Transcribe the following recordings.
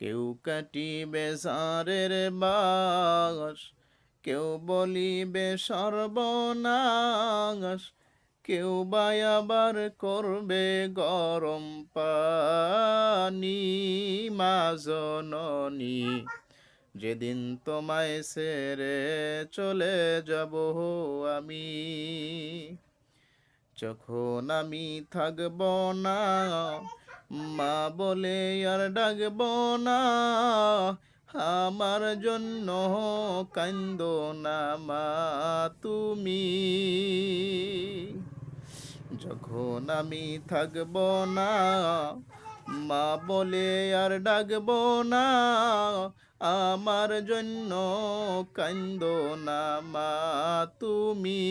কেউ কাটিবে সারের বাস, কেউ বলিবে সর্বনাশ, কেউ বা আবার করবে গরম পানি, মা জননী, যেদিন তোমায় সেরে চলে যাব আমি। যখন আমি থাকব না মা বলে, আর ডাকব না। আমার জন্য কান্দ না মা, তুমি। যখন আমি থাকব না, মা বলে, আর ডাকব না। আমার জন্য কান্দ না মা, তুমি।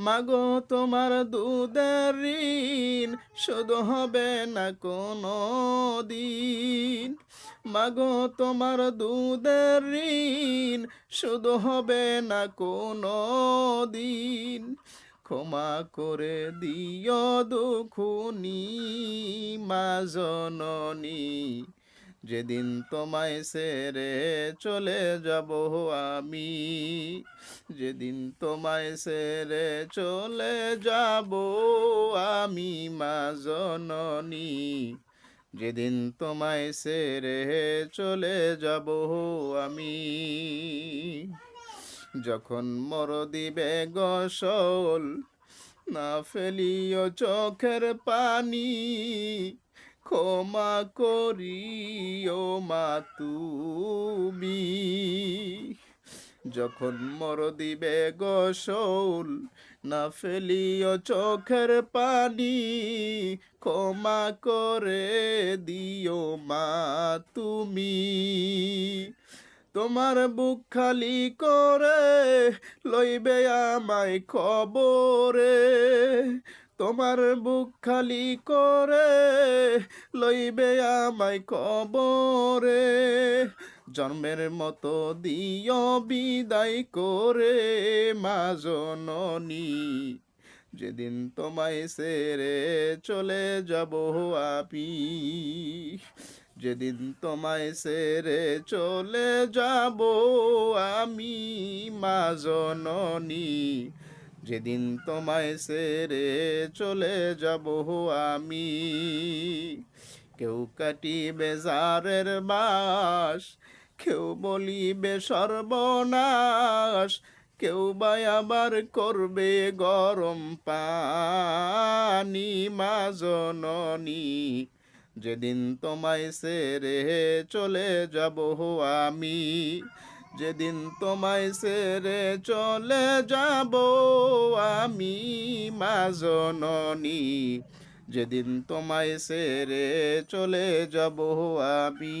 মাগো, তোমার দুধের ঋণ শুধু হবে না কোনো দিন। মাগো, তোমার দুধের ঋণ শুধু হবে না কোনো দিন। ক্ষমা করে দিও দুখুনি, মা জননী। যেদিন তোমায় সেরে চলে যাব আমি, যেদিন তোমায় সেরে চলে যাব আমি মা জননী, যেদিন তোমায় সেরে চলে যাব আমি। যখন মর দিবে গসল না ফেলিও চোখের পানি ক্ষমা করিও মা তুমি। যখন মর দিবে গোসল না ফেলিও চোখের পানি, ক্ষমা করে দিও মা তুমি। তোমার বুক খালি করে লইবে আমায় খবরে তোমার বুক খালি করে লইবে আমায় কবরে। জন্মের মতো দিও বিদায় করে মা জননী। যেদিন তোমায় সেরে চলে যাব আপি যেদিন তোমায় সেরে চলে যাব আমি, মা জননী। যেদিন তোমায় সেরে চলে যাব আমি, কেউ কাটিবে জারের বাস, কেউ বলিবে সর্বনাশ, কেউ বা আবার করবে গরম পানি, মা জননী। যেদিন তোমায় সেরে চলে যাব আমি যেদিন তোমায় সেরে চলে যাব আমি মা জননী। যেদিন তোমায় সেরে চলে যাব আমি